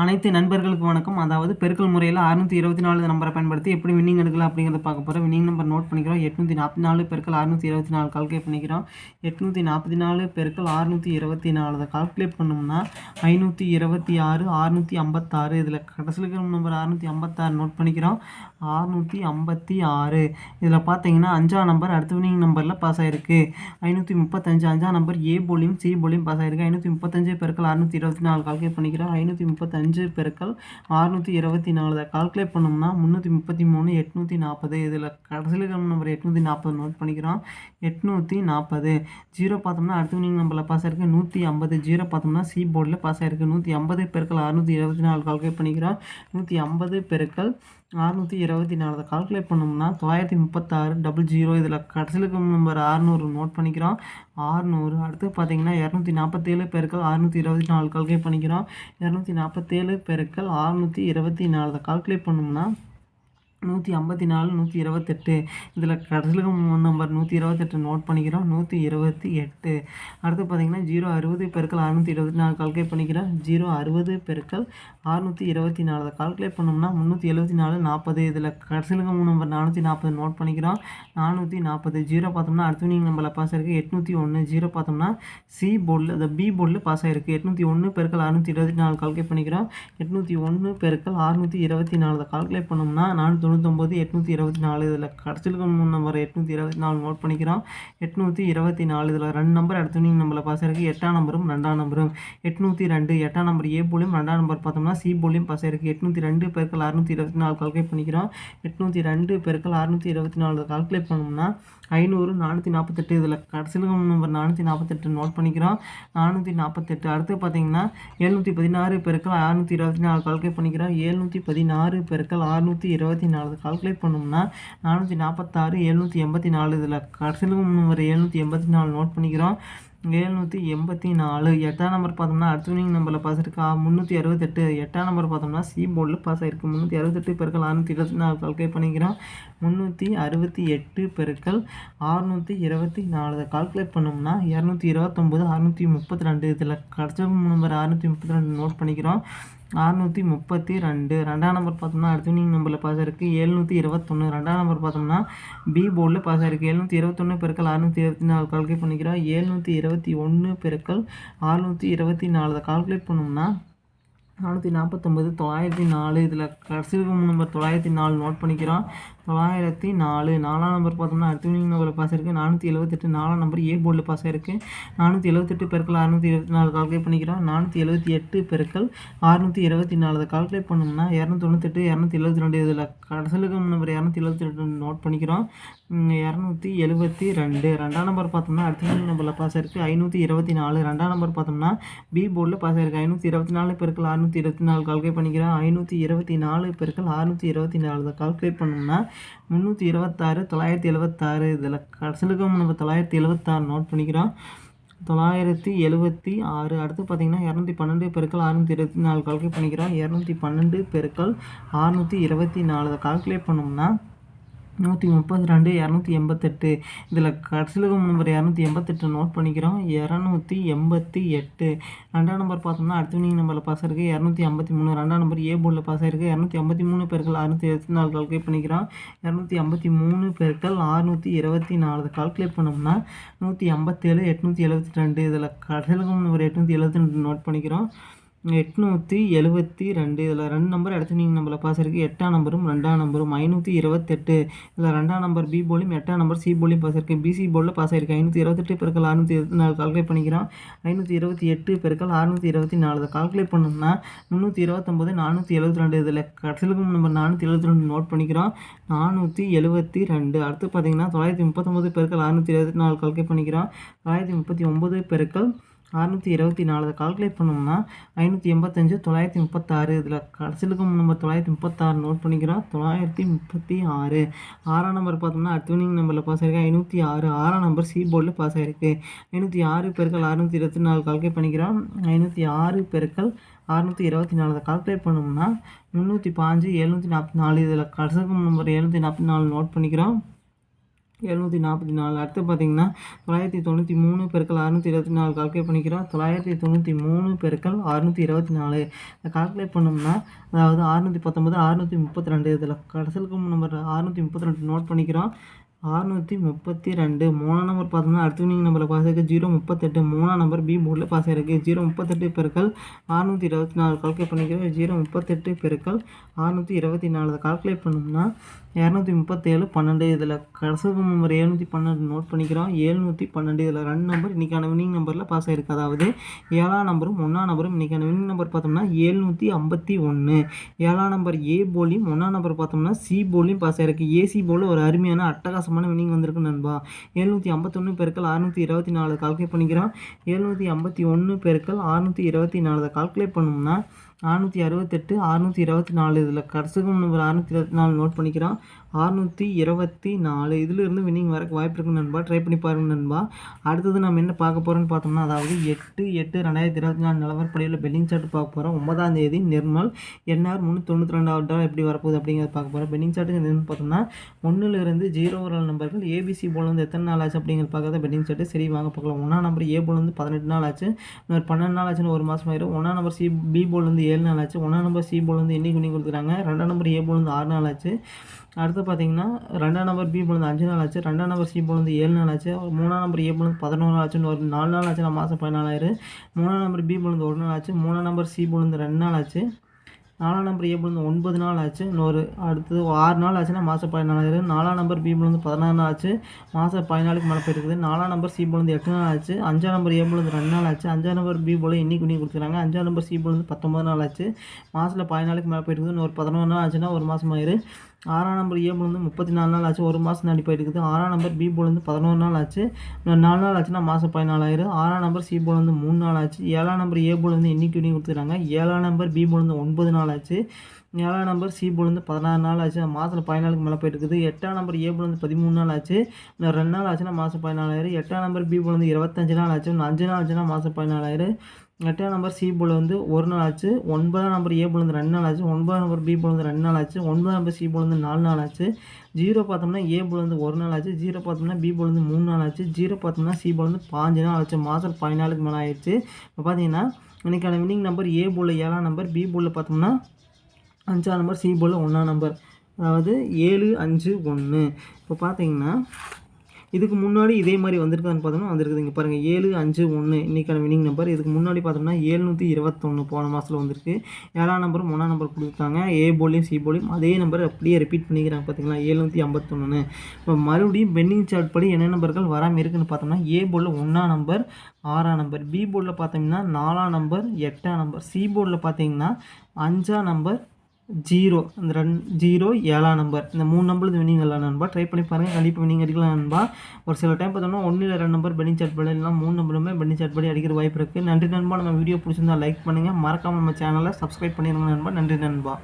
அனைத்து நண்பர்களுக்கு வணக்கம். அதாவது பெருக்கல் முறையில் அறுநூற்றி இருபத்தி நாலு நம்பரை பயன்படுத்தி எப்படி வின்னிங் எடுக்கலாம் அப்படிங்கிறத பார்க்க போகிறோம் வின்னிங் நம்பர் நோட் பண்ணிக்கிறோம். எட்நூற்றி நாற்பத்தி நாலு பெருக்கள் அறுநூற்றி இருபத்தி நாலு கால்குலேட் பண்ணிக்கிறோம். எட்நூற்றி நாற்பத்தி நாலு பெருக்கள் அறுநூற்றி இருபத்தி நாலு. அதை கால்குலேட் பண்ணோம்னா ஐநூற்றி இருபத்தி ஆறு அறுநூற்றி ஐம்பத்தாறு. இதில் கடைசியில் நம்பர் அறுநூற்றி ஐம்பத்தாறு நோட் பண்ணிக்கிறோம். அறுநூற்றி ஐம்பத்தி ஆறு. இதில் பார்த்தீங்கன்னா அஞ்சாம் நம்பர் அடுத்த வின்னிங் நம்பரில் பாஸ் ஆகிருக்கு ஐநூற்றி முப்பத்தஞ்சு அஞ்சாம் நம்பர் ஏ போலியும் சி போலியும் பாஸ் ஆகிருக்கு ஐநூற்றி முப்பத்தஞ்சு பெருக்கள் அறுநூற்றி இருபத்தி நாலு கால்குலேட் பண்ணிக்கிறோம். ஐநூற்றி முப்பத்தஞ்சு அஞ்சு பெருக்கள் அறுநூற்றி இருபத்தி நாலு. அதை கால்குலேட் பண்ணோம்னா முந்நூற்றி முப்பத்தி மூணு எட்நூற்றி நாற்பது இதில் கடைசியில் நம்பர் எட்நூற்றி நாற்பது நோட் பண்ணிக்கிறோம். எட்நூற்றி நாற்பது ஜீரோ பார்த்தோம்னா அடுத்த வினிங் நம்பரில் பாஸ் ஆயிருக்கு. நூற்றி ஐம்பது. ஜீரோ பார்த்தோம்னா சி போர்டில் பாஸ் ஆயிருக்கு. நூற்றி ஐம்பது பெருக்கள் அறுநூற்றி இருபத்தி நாலு கால்குலேட் பண்ணிக்கிறோம். நூற்றி ஐம்பது பெருக்கள் அறுநூற்றி இருபத்தி நாலு. அதை கால்குலேட் பண்ணோம்னா தொள்ளாயிரத்தி முப்பத்தாறு டபுள் ஜீரோ இதில் கடைசிலுக்கு நம்பர் ஆறுநூறு நோட் பண்ணிக்கிறோம். ஆறுநூறு அடுத்து பார்த்தீங்கன்னா இரநூத்தி நாற்பத்தேழு பெருக்கள் அறுநூற்றி இருபத்தி நாலு கால்குலேட் பண்ணிக்கிறோம். இரநூத்தி நாற்பத்தேழு பெருக்கள் அறுநூற்றி இருபத்தி நாலு. அதை கால்குலேட் பண்ணோம்னா நூற்றி ஐம்பத்தி நாலு நூற்றி இருபத்தெட்டு. இதில் கடைசியில் நம்பர் நூற்றி இருபத்தெட்டு நோட் பண்ணிக்கிறோம். நூற்றி இருபத்தி எட்டு. அடுத்து பார்த்திங்கன்னா ஜீரோ அறுபது பெருக்கள் அறுநூற்றி இருபத்தி நாலு கால்குலேட் பண்ணிக்கிறோம். ஜீரோ அறுபது பெருக்கள் அறுநூற்றி இருபத்தி நாலு. அதை கால்குலேட் பண்ணோம்னா முந்நூற்றி எழுபத்தி நாலு நாற்பது. இதில் கடைசியில் நம்பர் நானூற்றி நாற்பது நோட் பண்ணிக்கிறோம். நானூற்றி நாற்பது. ஜீரோ பார்த்தோம்னா அடுத்து நீங்கள் நம்பரில் பாஸ் ஆகிருக்கு எட்நூற்றி ஒன்று ஜீரோ பார்த்தோம்னா சி போர்டில் அந்த பி போர்டில் பாஸ் ஆகிருக்கு எட்நூற்றி ஒன்று பெருக்கள் அறுநூற்றி இருபத்தி நாலு கால்குலேட் பண்ணிக்கிறோம். எட்நூற்றி ஒன்று பெருக்கள் அறுநூற்றி இருபத்தி நாலு. அதை கால்குலேட் பண்ணோம்னா நானூற்றி தொண்ணூத்தொம்பது எட்நூற்றி இருபத்தி நாலு இதில் கடைசியில் நம்பர் எட்நூற்றி இருபத்தி நாலு நோட் பண்ணிக்கிறோம் எட்நூற்றி இருபத்தி நாலு இதில் ரெண்டு நம்பர் அடுத்த நீங்கள் நம்பரில் பாஸ் எட்டாம் நம்பரும் ரெண்டாம் நம்பரும் எட்நூற்றி ரெண்டு எட்டாம் நம்பர் ஏ போலியும் ரெண்டாம் நம்பர் பார்த்தோம்னா சி போலியும் பாஸ் எட்நூற்றி ரெண்டு பெருக்கள் அறுநூற்றி இருபத்தி நாலு கால்குலேட் பண்ணிக்கிறோம் எட்நூற்றி ரெண்டு பெருக்கள் அறுநூற்றி இருபத்தி நாலு கால்குலேட் பண்ணோம்னா ஐநூறு நானூற்றி நாற்பத்தெட்டு இதில் கடைசியில் நம்பர் நானூற்றி நாற்பத்தெட்டு நோட் பண்ணிக்கிறோம் நானூற்றி நாற்பத்தெட்டு அடுத்து பார்த்தீங்கன்னா எழுநூற்றி பதினாறு பெருக்கள் அறுநூற்றி இருபத்தி நாலு கால்குலேட் பண்ணிக்கிறோம் எழுநூற்றி பதினாறு பெருக்கள் அறுநூற்றி இருபத்தி நாலு கால்குலேட் பண்ணோம்னா நானூற்றி நாற்பத்தாறு எழுநூற்றி எண்பத்தி நாலு இதில் கடைசியில் நம்பர் எழுநூற்றி எண்பத்தி நாலு நோட் பண்ணிக்கிறோம். எழுநூற்றி எண்பத்தி நாலு எட்டாம் நம்பர் பார்த்தோம்னா அடுத்த வினிங் நம்பரில் பாஸ் இருக்கா? முந்நூற்றி அறுபத்தெட்டு. எட்டாம் நம்பர் பார்த்தோம்னா சி போர்டில் பாஸ் ஆகிருக்கு முந்நூற்றி அறுபத்தெட்டு பெருக்கள் அறுநூற்றி இருபத்தி நாலு கால்குலேட் பண்ணிக்கிறோம். முந்நூற்றி அறுபத்தி எட்டு பெருக்கள் அறுநூற்றி இருபத்தி நாலு கால்குலேட் பண்ணோம்னா இரநூத்தி இருபத்தொம்போது அறுநூற்றி முப்பத்தி ரெண்டு. இதில் கடைசி நம்பர் அறுநூற்றி முப்பத்தி ரெண்டு நோட் பண்ணிக்கிறோம். அறுநூற்றி முப்பத்தி ரெண்டு. ரெண்டாம் நம்பர் பார்த்தோம்னா அடுத்த வினிங் நம்பரில் பாஸ் இருக்குது எழுநூற்றி இருபத்தொன்று ரெண்டாம் நம்பர் பார்த்தோம்னா பி போர்டில் பாஸ் இருக்குது எழுநூற்றி இருபத்தொன்று பெருக்கள் அறுநூற்றி இருபத்தி நாலு. கால்குலேட் பண்ணிக்கிறோம் எழுநூற்றி இருபத்தி ஒன்று பெருக்கள் அறுநூற்றி இருபத்தி நாலு. கால்குலேட் பண்ணோம்னா நானூற்றி நாற்பத்தொம்பது தொள்ளாயிரத்தி நாலு. இதில் கடைசி நம்பர் தொள்ளாயிரத்தி நாலு நோட் பண்ணிக்கிறோம். தொள்ளாயிரத்தி நாலு. நாலாம் நம்பர் பார்த்தோம்னா அடுத்த வினிங் நம்பரில் பாஸ் இருக்குது நானூற்றி எழுபத்தெட்டு நாலாம் நம்பர் ஏ போர்டில் பாஸ் ஆயிருக்கு. நானூற்றி எழுபத்தெட்டு பெருக்கள் அறுநூற்றி இருபத்தி நாலு கால்குலேட் பண்ணிக்கிறோம். நானூற்றி எழுபத்தி எட்டு பெருக்கள் அறுநூற்றி இருபத்தி நாலு அதை கால்குலேட் பண்ணோம்னா இரநூத்தொண்ணூத்தெட்டு இரநூத்தி எழுபத்தி ரெண்டு இதில் கடைசலுக்கு நம்பர் இரநூத்தி எழுபத்தி ரெண்டு நோட் பண்ணிக்கிறோம். இரநூத்தி எழுபத்தி ரெண்டு. ரெண்டாம் நம்பர் பார்த்தோம்னா அடுத்த நம்பரில் பாஸ் ஆயிருக்கு. ஐநூற்றி இருபத்தி நாலு. ரெண்டாம் நம்பர் பார்த்தோம்னா பி போர்டில் பாஸ் ஆயிருக்கு. ஐநூற்றி இருபத்தி நாலு பெருக்கள் அறுநூற்றி இருபத்தி நாலு கால்குலேட் பண்ணிக்கிறோம். ஐநூற்றி இருபத்தி நாலு பெருக்கள் அறுநூற்றி இருபத்தி நாலு அதை கால்குலேட் பண்ணோம்னா முந்நூற்றி இருபத்தாறு தொள்ளாயிரத்தி எழுபத்தாறு. இதில் கடைசிலுக்கும் நம்ம தொள்ளாயிரத்தி எழுபத்தாறு நோட் பண்ணிக்கிறோம். தொள்ளாயிரத்தி எழுபத்தி ஆறு. அடுத்து பார்த்திங்கன்னா இரநூத்தி பன்னெண்டு பெருக்கள் அறுநூற்றி இருபத்தி நாலு கால்குலேட் பண்ணிக்கிறோம். இரநூத்தி பன்னெண்டு பெருக்கள் அறுநூற்றி இருபத்தி நாலு. அதை கால்குலேட் பண்ணோம்னா நூற்றி முப்பத்தி ரெண்டு இரநூத்தி எண்பத்தெட்டு. இதில் கடைசியில் நம்பர் இரநூத்தி எண்பத்தெட்டு நோட் பண்ணிக்கிறோம். இரநூத்தி எண்பத்தி எட்டு. ரெண்டாம் நம்பர் பார்த்தோம்னா அடுத்த வினிங் நம்பரில் பாஸ் ஆயிருக்கு. இரநூத்தி ஐம்பத்தி மூணு. ரெண்டாம் நம்பர் ஏ போர்டில் பாஸ் ஆயிருக்கு. இரநூத்தி ஐம்பத்தி மூணு பேர்கள் அறுநூற்றி இருபத்தி நாலு கால்குலேட் பண்ணிக்கிறோம். இரநூத்தி ஐம்பத்தி மூணு பேர்கள் அறுநூற்றி இருபத்தி நாலு கால்குலேட் பண்ணோம்னா நூற்றி ஐம்பத்தேழு எட்நூற்றி எழுபத்தி ரெண்டு. இதில் கடைசியில் நம்பர் எட்நூற்றி எழுபத்தி ரெண்டு நோட் பண்ணிக்கிறோம். எட்நூற்றி எழுபத்தி ரெண்டு. இதில் ரெண்டு நம்பர் அடுத்து நீங்கள் நம்பரில் பாஸ் இருக்குது எட்டாம் நம்பரும் ரெண்டாம் நம்பரும் ஐநூற்றி இருபத்தெட்டு. இதில் ரெண்டாம் நம்பர் பி போலியும் எட்டாம் நம்பர் சி போலியும் பாஸ் இருக்குது பிசி போர்டில் பாஸ் ஆயிருக்கு ஐநூற்றி இருபத்தெட்டு பெருக்கள் அறுநூற்றி இருபத்தி நாலு கால்குலேட் பண்ணிக்கிறோம். ஐநூற்றி இருபத்தி எட்டு பெருக்கள் அறுநூற்றி இருபத்தி நாலு. இதை கால்குலேட் பண்ணோம்னா முந்நூற்றி இருபத்தொம்போது நானூற்றி எழுபத்தி ரெண்டு. இதில் கடைசிலுக்கும் நம்பர் நானூற்றி எழுபத்தி ரெண்டு நோட் பண்ணிக்கிறோம். நானூற்றி எழுபத்தி ரெண்டு. அடுத்து பார்த்தீங்கன்னா தொள்ளாயிரத்தி முப்பத்தொம்போது பெருக்கள் அறுநூற்றி இருபத்தி நாலு கால்குலேட் பண்ணிக்கிறோம். தொள்ளாயிரத்தி முப்பத்தி ஒம்பது பெருக்கள் அறுநூற்றி இருபத்தி நாலு. அதை கால்குலேட் பண்ணோம்னா ஐநூற்றி எண்பத்தஞ்சு தொள்ளாயிரத்தி முப்பத்தாறு. இதில் கடைசிலுக்கு நம்பர் தொள்ளாயிரத்தி முப்பத்தாறு நோட் பண்ணிக்கிறோம். தொள்ளாயிரத்தி முப்பத்தி ஆறு. ஆறாம் நம்பர் பார்த்தோம்னா அட்வினிங் நம்பரில் பாஸ் ஆயிருக்கு. ஐநூற்றி ஆறு. ஆறாம் நம்பர் சி போர்டில் பாஸ் ஆயிருக்கு. ஐநூற்றி ஆறு பெருக்கள் அறுநூற்றி இருபத்தி நாலு. கால்குலேட் பண்ணிக்கிறோம். ஐநூற்றி ஆறு பெருக்கள் அறுநூற்றி இருபத்தி நாலு. அதை கால்குலேட் பண்ணோம்னா முந்நூற்றி பாஞ்சு எழுநூற்றி நாற்பத்தி நாலு. இதில் கடைசிக்கும் நம்பர் எழுநூற்றி நாற்பத்தி நாலு நோட் பண்ணிக்கிறோம். எழுநூற்றி நாற்பத்தி நாலு. அடுத்து பார்த்தீங்கன்னா தொள்ளாயிரத்தி தொண்ணூற்றி மூணு பெருக்கள் அறுநூற்றி இருபத்தி நாலு கால்குலேட் பண்ணிக்கிறோம். தொள்ளாயிரத்தி தொண்ணூற்றி மூணு பெருக்கள் அறுநூற்றி இருபத்தி நாலு. இதை கால்குலேட் பண்ணோம்னா அதாவது அறுநூற்றி பத்தொம்பது அறுநூற்றி முப்பத்தி ரெண்டு இதில் கடைசிலுக்கு நம்பர் அறுநூற்றி முப்பத்தி ரெண்டு நோட் பண்ணிக்கிறோம். அறுநூற்றி முப்பத்தி ரெண்டு. மூணாம் நம்பர் பார்த்தோம்னா அடுத்த வினிங் நம்பரில் பாஸ் ஆயிருக்கு. ஜீரோ முப்பத்தெட்டு. மூணாம் நம்பர் பி போர்டில் பாஸ் ஆயிருக்கு. ஜீரோ முப்பத்தெட்டு பெருக்கள் அறுநூற்றி இருபத்தி நாலு. கால்குலேட் பண்ணிக்கிறோம் ஜீரோ முப்பத்தெட்டு பெருக்கள் அறுநூற்றி இருபத்தி நாலு. கால்குலேட் பண்ணோம்னா இரநூத்தி முப்பத்தேழு பன்னெண்டு. இதில் கடைசி நம்பர் ஏழ்நூற்றி பன்னெண்டு நோட் பண்ணிக்கிறோம். ஏழ்நூற்றி பன்னெண்டு. இதில் ரெண்டு நம்பர் இன்றைக்கான வினிங் நம்பரில் பாஸ் ஆயிருக்கு. அதாவது ஏழாம் நம்பரும் ஒன்றாம் நம்பரும் இன்றைக்கான வினிங் நம்பர் பார்த்தோம்னா ஏழ்நூற்றி ஐம்பத்தி ஒன்று ஏழாம் நம்பர் ஏ போலியும் ஒன்றாம் நம்பர் பார்த்தோம்னா சி போலியும் பாஸ் ஆயிருக்கு. ஏசி போல் ஒரு அருமையான அட்டகாசம் வித்தியாசமான வினிங் வந்திருக்கு நண்பா. எழுநூற்றி ஐம்பத்தொன்று பெருக்கள் அறுநூற்றி இருபத்தி நாலு கால்குலேட் பண்ணிக்கிறோம். எழுநூற்றி ஐம்பத்தி ஒன்று பெருக்கள் அறுநூற்றி இருபத்தி நாலு கால்குலேட் பண்ணோம்னா நானூற்றி அறுபத்தெட்டு அறுநூற்றி இருபத்தி நாலு. இதில் கடைசிக்கும் நம்பர் அறுநூற்றி இருபத்தி நாலு நோட் பண்ணிக்கிறோம். அறுநூற்றி இருபத்தி நாலு. இதிலிருந்து வின்னிங் வரக்கு வாய்ப்பு இருக்கு நண்பா. ட்ரை பண்ணி பாருங்க நண்பா. அடுத்தது நம்ம என்ன பார்க்க போகிறோம்னு பார்த்தோம்னா அதாவது எட்டு எட்டு ரெண்டாயிரத்தி இருபத்தி நாலு நிலவரப்படியில் பெல்லிங் சார்ட் பார்க்க போகிறோம் ஒன்பதாம் தேதி நிர்மல். என்ஆர் முந்நூற்றி தொண்ணூற்றி ரெண்டாவது டாலர் எப்படி வரப்போகுது அப்படிங்கிறத பார்க்க போகிறோம் பெல்லிங் சார்ட்டு என்னன்னு பார்த்தோம்னா ஒன்றுலேருந்து ஜீரோ ஒரு நம்பர்கள் ஏபிசி போல் வந்து எத்தனை நாள் ஆச்சு அப்படிங்கிறத பார்க்கறது பெல்லிங் சார்ட்டு சரி வாங்க பார்க்கலாம். ஒன்றாம் நம்பர் ஏ போல் வந்து பதினெட்டு நாள் ஆச்சு. இன்னொரு பன்னெண்டு நாள் ஆச்சுன்னு ஒரு மாதம் ஆயிரும். ஒன்றாம் நம்பர் சி பி போல் வந்து ஏழு நாள் ஆச்சு. ஒன்றாம் நம்பர் சி போல் வந்து இன்னைக்கு பண்ணி கொடுத்துருக்காங்க ரெண்டாம் நம்பர் ஏ போல் வந்து ஆறு நாள் ஆச்சு. அடுத்து பார்த்தீங்கன்னா ரெண்டாம் நம்பர் பி போல் வந்து அஞ்சு நாள் ஆச்சு. ரெண்டாம் நம்பர் சி போல் வந்து ஏழு நாள் ஆச்சு. மூணாம் நம்பர் ஏ போல் வந்து பதினோரு ஆச்சுன்னு ஒரு நாலு நாள் ஆச்சு. நான் மாதம் பதினாலாயிரம். மூணாம் நம்பர் பி போல் வந்து ஒரு நாள் ஆச்சு. மூணாம் நம்பர் சி போல் வந்து ரெண்டு நாள் ஆச்சு. நாலாம் நம்பர் ஏ வந்து ஒன்பது நாள் ஆச்சு. இன்னொரு அடுத்தது ஆறு நாள் ஆச்சுன்னா மாதம் பதினாலாயிரம் நாலாம் நம்பர் பி வந்து பதினாறு நாள் ஆச்சு. மாதம் பதினாலுக்கு மேலே போயிருக்குது நாலாம் நம்பர் சி வந்து எட்டு நாள் ஆச்சு. அஞ்சாம் நம்பர் ஏ வந்து ரெண்டு நாள் ஆச்சு. அஞ்சாம் நம்பர் பி போல் இன்னைக்கு பண்ணி கொடுத்துருக்காங்க. அஞ்சாம் நம்பர் சி வந்து பத்தொம்பது நாள் ஆச்சு. மாதத்தில் பதினாலுக்கு மேலே போயிருக்குது இன்னொரு பதினொன்று நாள் ஆச்சுன்னா ஒரு மாதம் ஆயிரு ஆறாம் நம்பர் ஏ போல் முப்பத்தி நாலு நாள் ஆச்சு ஒரு மாதம் தாண்டி போயிட்டு இருக்குது ஆறாம் நம்பர் பி போல் வந்து பதினோரு நாள் ஆச்சு. இன்னொரு நாலு நாள் ஆச்சுன்னா மாதம் பதினாலாயிரம். ஆறாம் நம்பர் சி போல் மூணு நாள் ஆச்சு. ஏழாம் நம்பர் ஏ போல் வந்து இன்னைக்கு கொடுத்துருக்காங்க ஏழாம் நம்பர் பி போல் ஒன்பது நாள் ஆச்சு. ஏழாம் நம்பர் சி போல் பதினாறு நாள் ஆச்சு. மாதத்தில் பதினாலுக்கு மேலே போயிட்டு இருக்குது எட்டாம் நம்பர் ஏ போல் வந்து பதிமூணு நாள் ஆச்சு. இன்னும் ரெண்டு நாள் ஆச்சுன்னா மாதம் பதினாலாயிரம். எட்டாம் நம்பர் பி போல் இருபத்தஞ்சு நாள் ஆச்சு. இன்னும் அஞ்சு நாள் ஆச்சுன்னா மாதம் பதினாலாயிரம். எட்டாம் நம்பர் சி போல் வந்து ஒரு நாள் ஆச்சு ஒன்பதாம் நம்பர் ஏ போல் வந்து ரெண்டு நாள் ஆச்சு ஒன்பதாம் நம்பர் பி போல் வந்து ரெண்டு நாள் ஆச்சு ஒன்பதாம் நம்பர் சி போல் வந்து நாலு நாள் ஆச்சு. ஜீரோ பார்த்தோம்னா ஏ போல் வந்து ஒரு நாள் ஆச்சு ஜீரோ பார்த்தோம்னா பி போல் வந்து மூணு நாள் ஆச்சு ஜீரோ பார்த்தோம்னா சி போல் வந்து பாஞ்சு நாள் ஆச்சு மாதம் பதினாலுக்கு மேலே ஆயிடுச்சு இப்போ பார்த்தீங்கன்னா இன்றைக்கான வின்னிங் நம்பர் ஏ போல் ஏழாம் நம்பர் பி போல் பார்த்தோம்னா அஞ்சாம் நம்பர் சி போல் ஒன்றாம் நம்பர் அதாவது ஏழு அஞ்சு ஒன்று இப்போ பார்த்தீங்கன்னா இதுக்கு முன்னாடி இதே மாதிரி வந்திருக்கான்னு பார்த்தோம்னா வந்திருக்குது. இங்கே பாருங்கள் ஏழு அஞ்சு ஒன்று இன்றைக்கான வினிங் நம்பர் இதுக்கு முன்னாடி பார்த்தோம்னா ஏழ்நூற்றி இருபத்தொன்று போன மாதத்தில் வந்திருக்கு. ஏழாம் நம்பர் மூணாம் நம்பர் கொடுத்துருக்காங்க. ஏ போலையும் சி போலையும் அதே நம்பர் அப்படியே ரிப்பீட் பண்ணிக்கிறாங்க பார்த்தீங்களா ஏழ்நூற்றி ஐம்பத்தொன்று இப்போ மறுபடியும் பெண்டிங் சார்ட் படி என்ன நம்பர்கள் வராமல் இருக்குன்னு பார்த்தோம்னா ஏ போலில் ஒன்றாம் நம்பர் ஆறாம் நம்பர் பி போர்டில் பார்த்தீங்கன்னா நாலாம் நம்பர் எட்டாம் நம்பர் சி போர்டில் பார்த்தீங்கன்னா அஞ்சாம் நம்பர் ஜீரோ இந்த ரெண்டு ஜீரோ ஏழாம் நம்பர் இந்த மூணு நம்பர் வினிங் இல்லை நண்பா. ட்ரை பண்ணி பாருங்கள் கண்டிப்பாக வினிங் அடிக்கலாம் நண்பா. ஒரு சில டைம் பார்த்தோம்னா ஒன்று ரெண்டு நம்பர் பெனி சாட் படி இல்லைனா மூணு நம்பருமே பெனி சாட் படி அடிக்கிற வாய்ப்பு இருக்குது நன்றி நண்பா. நம்ம வீடியோ பிடிச்சிருந்தா லைக் பண்ணுங்கள் மறக்காமல் நம்ம சேனலை சப்ஸ்கிரைப் பண்ணிடுங்க நண்பா. நன்றி நண்பா.